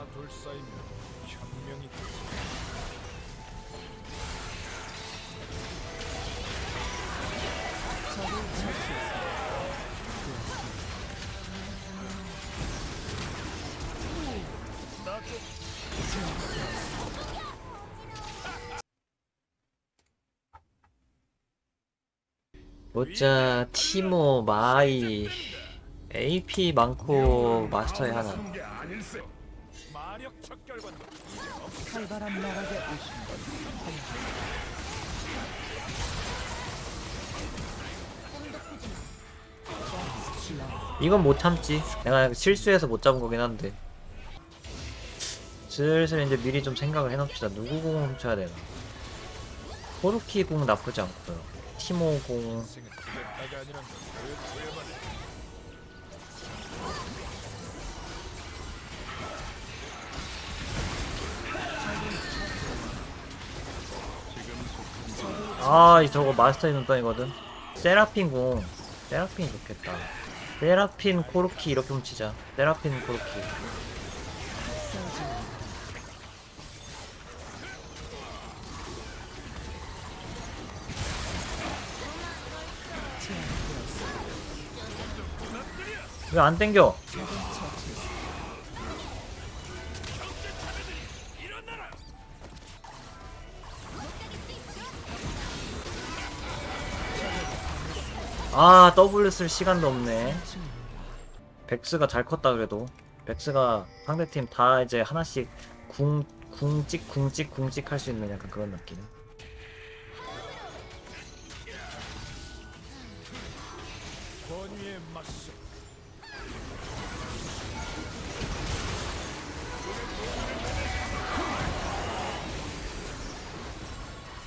하나 둘 쌓이면 혁명이 보자 티모 마이. AP 많고 마스터에 하나 마력 척결관도 칼바람 나락에 오신 것. 이건 못 참지. 내가 실수해서 못 잡은 거긴 한데. 슬슬 이제 미리 좀 생각을 해놓읍시다. 누구 공 훔쳐야 되나? 코르키 공 나쁘지 않고요. 티모 공. 생은 그랬다가 아니란 걸. 보여줘야만 해. 아, 이 저거 마스터의 눈덩이거든. 세라핀 공. 세라핀이 좋겠다. 세라핀 코르키 이렇게 훔치자. 세라핀 코르키. 왜 안 땡겨? 아, W 쓸 시간도 없네. 백스가 잘 컸다 그래도. 백스가 상대팀 다 이제 하나씩 궁, 궁찍, 궁찍, 궁찍 할 수 있는 약간 그런 느낌.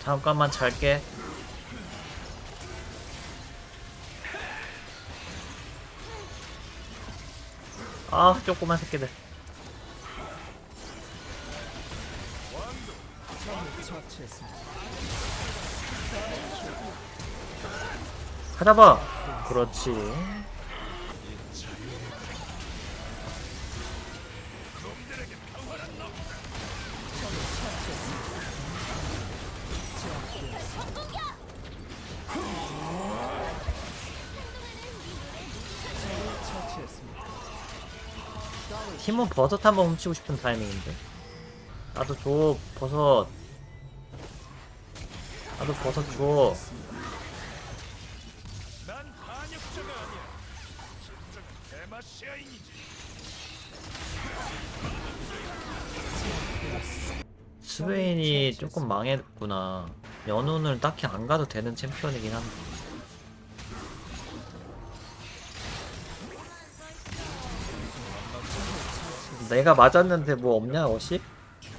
잠깐만 잘게. 아, 조그만 새끼들. 찾아봐. 그렇지. 팀은 버섯 한번 훔치고 싶은 타이밍인데. 나도 줘, 버섯. 나도 버섯 줘. 스웨인이 조금 망했구나. 연운을 딱히 안 가도 되는 챔피언이긴 한데. 내가 맞았는데 뭐 없냐, 어시?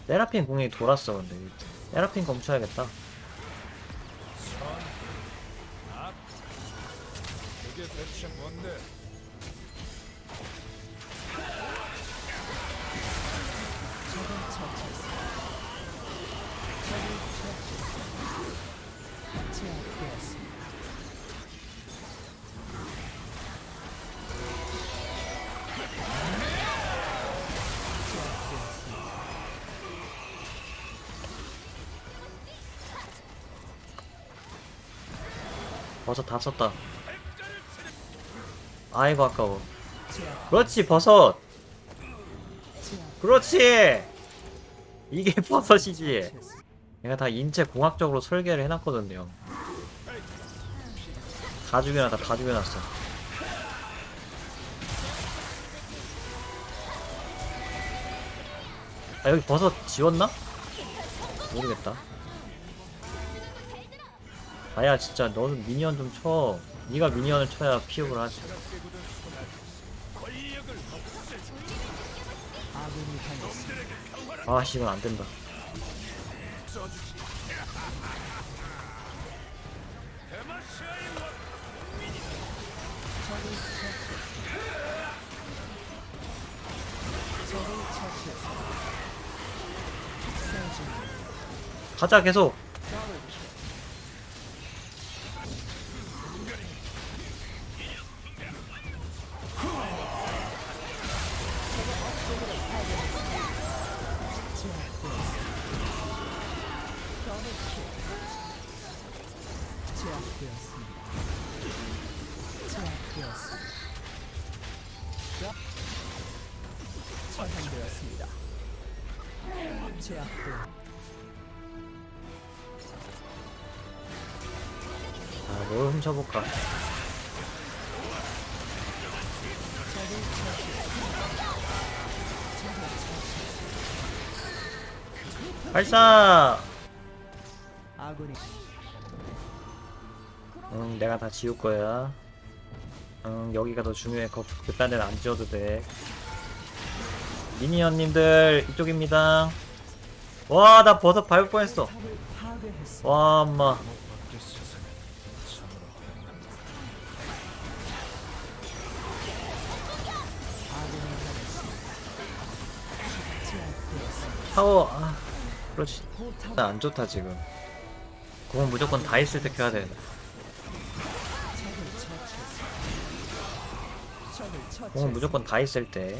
세라핀 공이 돌았어, 근데. 세라핀 검쳐야겠다. 뭔데? 버섯 다 썼다. 아이고, 아까워. 그렇지, 버섯! 그렇지! 이게 버섯이지. 내가 다 인체 공학적으로 설계를 해놨거든요. 다 죽여놨다, 다 죽여놨어. 아, 여기 버섯 지웠나? 모르겠다. 아야, 진짜 너는 미니언 좀 쳐. 네가 미니언을 쳐야 피육을 하지. 아씨, 이건 안 된다. 써주지. 대 처형되었습니다. 제압되었습니다. 아, 뭘 훔쳐볼까? 발사! 아군이 응, 내가 다 지울 거야. 응, 여기가 더 중요해. 거, 그딴 데는 안 지워도 돼. 미니언님들, 이쪽입니다. 와, 나 버섯 밟을 뻔했어. 와, 엄마. 타워, 아, 그렇지. 나 안 좋다, 지금. 그건 무조건 다 있을 때 켜야 돼. 처치했습니다. 무조건 다 있을 때.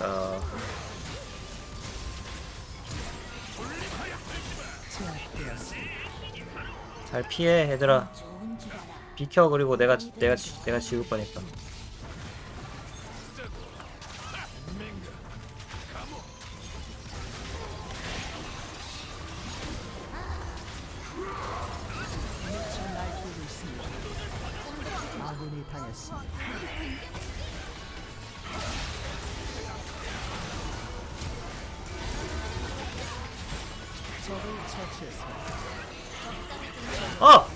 어, 제압되었습니다. 잘 피해, 얘들아. 비켜, 그리고 내가, 지- 내가, 지- 내가 지울 거니까. 아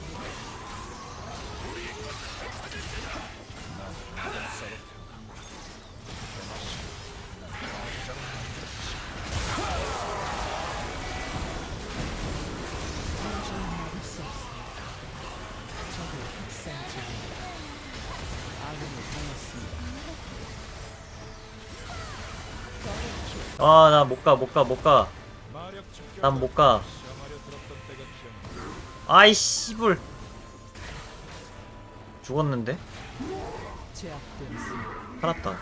아, 나 못 가, 못 가, 못 가. 마력 집결 난못 가. 시험하려 들었던 때가 기억나. 아이, 씨불. 죽었는데? 살았다.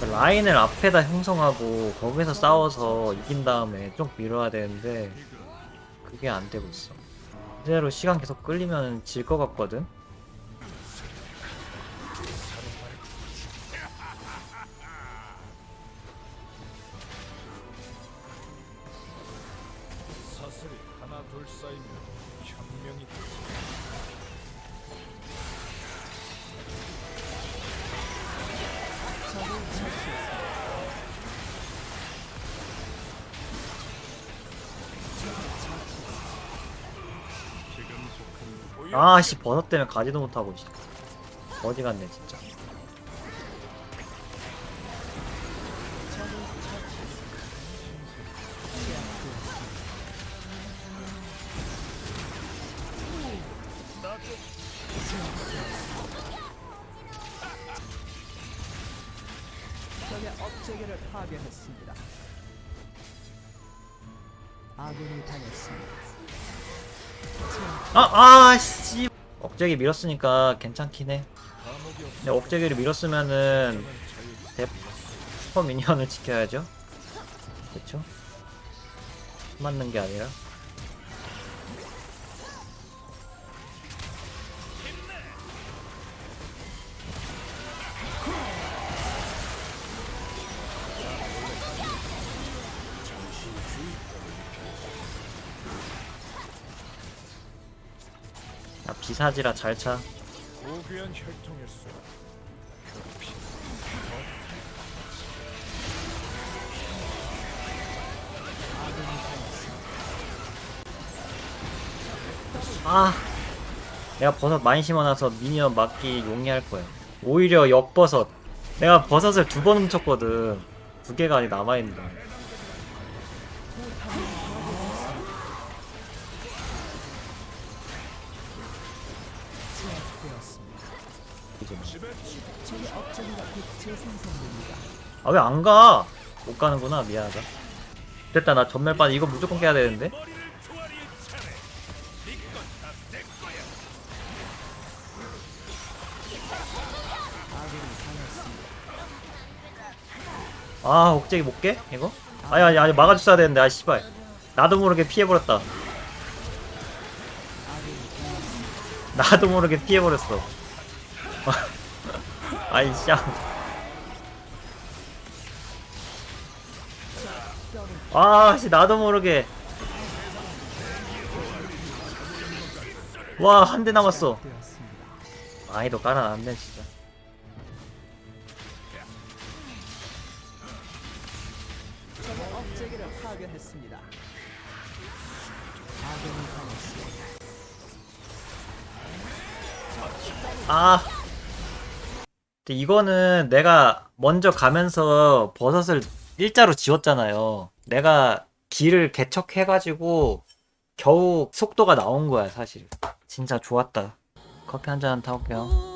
그 라인을 앞에다 형성하고 거기서 싸워서 이긴 다음에 좀 밀어야 되는데 그게 안 되고 있어. 이대로 시간 계속 끌리면 질 것 같거든? 둘 쌓이면 혁명이 되지. 적을 처치했습니다. 지금 속한 고요 아씨 버섯 때문에 가지도 못하고 씨. 어디 갔네 진짜. 적의 업체계를 파괴했습니다. 아군이 당했습니다. 아, 아, 씨. 억제기 밀었으니까 괜찮긴 해. 근데 억제기를 밀었으면은. 대 슈퍼 미니언을 지켜야죠. 그쵸? 맞는 게 아니라. 비사지라 잘 차. 고귀한 혈통일수. 그 피. 아군이 당했습니다. 아 내가 버섯 많이 심어놔서 미니언 막기 용이할 거야 오히려 역버섯 내가 버섯을 두 번 훔쳤거든 두 개가 아니 남아있는다 치. 적의 업체계가 곧 재생성됩니다. 아 왜 안 가? 못 가는구나 미안하다 됐다 나 전멸 빠 이거 무조건 깨야 되는데. 아 억제기 못 깨? 이거? 아니 아니 아니 막아줬어야 되는데 아 씨발 나도 모르게 피해버렸다 나도 모르게 피해버렸어. 아이 쌍. 아 씨 나도 모르게. 와 한 대 남았어. 아이도 깔아놨네 진짜. 아. 이거는 내가 먼저 가면서 버섯을 일자로 지웠잖아요. 내가 길을 개척해가지고 겨우 속도가 나온 거야, 사실. 진짜 좋았다. 커피 한 잔 타올게요.